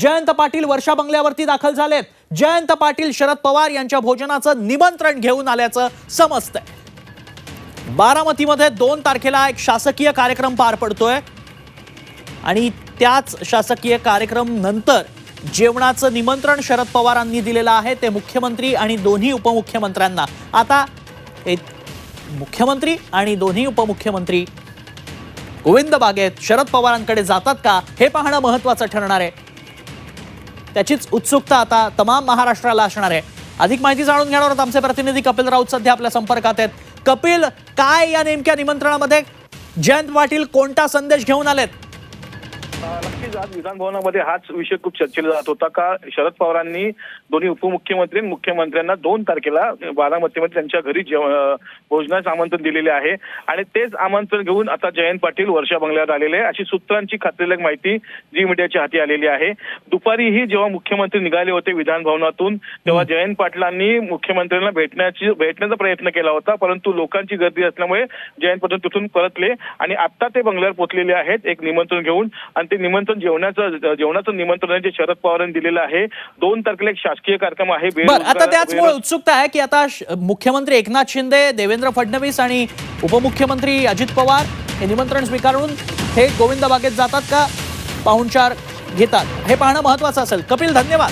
जयंत पाटील वर्षा बंगल्यावरती दाखल झालेत. जयंत पाटील शरद पवार यांच्या भोजनाचं निमंत्रण घेऊन आल्याचं समजतंय. बारामतीमध्ये दोन तारखेला एक शासकीय कार्यक्रम पार पडतोय. आणि त्याच शासकीय कार्यक्रम नंतर जेवणाचं निमंत्रण शरद पवारांनी दिलेलं आहे. ते मुख्यमंत्री आणि दोन्ही उपमुख्यमंत्र्यांना. आता मुख्यमंत्री आणि दोन्ही उपमुख्यमंत्री गोविंद बागेत शरद पवारांकडे जातात का? हे पाहणं महत्वाचं ठरणार आहे. त्याचीच उत्सुकता आता तमाम महाराष्ट्राला असणार आहे. अधिक माहिती जाणून घेणार आहोत आमचे प्रतिनिधी कपिल राऊत सध्या आपल्या संपर्कात आहेत. कपिल काय या नेमक्या निमंत्रणामध्ये? जयंत पाटील कोणता संदेश घेऊन आलेत? नक्कीच आज विधानभवनामध्ये हाच विषय खूप चर्चेला जात होता का शरद पवारांनी दोन्ही उपमुख्यमंत्री मुख्यमंत्र्यांना दोन तारखेला बारामतीमध्ये त्यांच्या घरी भोजनाचं आमंत्रण दिलेले आहे. आणि तेच आमंत्रण घेऊन आता जयंत पाटील वर्षा बंगल्यात आलेले आहे. अशी सूत्रांची खात्रीलायक माहिती जी मीडियाच्या हाती आलेली आहे. दुपारीही जेव्हा मुख्यमंत्री निघाले होते विधानभवनातून तेव्हा जयंत पाटलांनी मुख्यमंत्र्यांना भेटण्याची भेटण्याचा प्रयत्न केला होता. परंतु लोकांची गर्दी असल्यामुळे जयंत पाटील तिथून परतले आणि आता ते बंगल्यावर पोहोचलेले आहेत. एक निमंत्रण घेऊन आणि ते निमंत्रण जेवणाचं जेवणाचं निमंत्रण जे शरद पवारांनी दिलेलं आहे. दोन तारखेला एक शासकीय कार्यक्रम आहे आता त्याचमुळे उत्सुकता आहे की आता मुख्यमंत्री एकनाथ शिंदे देवेंद्र फडणवीस आणि उपमुख्यमंत्री अजित पवार हे निमंत्रण स्वीकारून हे गोविंद बागेत जातात का? पाहुणचार घेतात. हे पाहणं महत्वाचं असेल. कपिल धन्यवाद.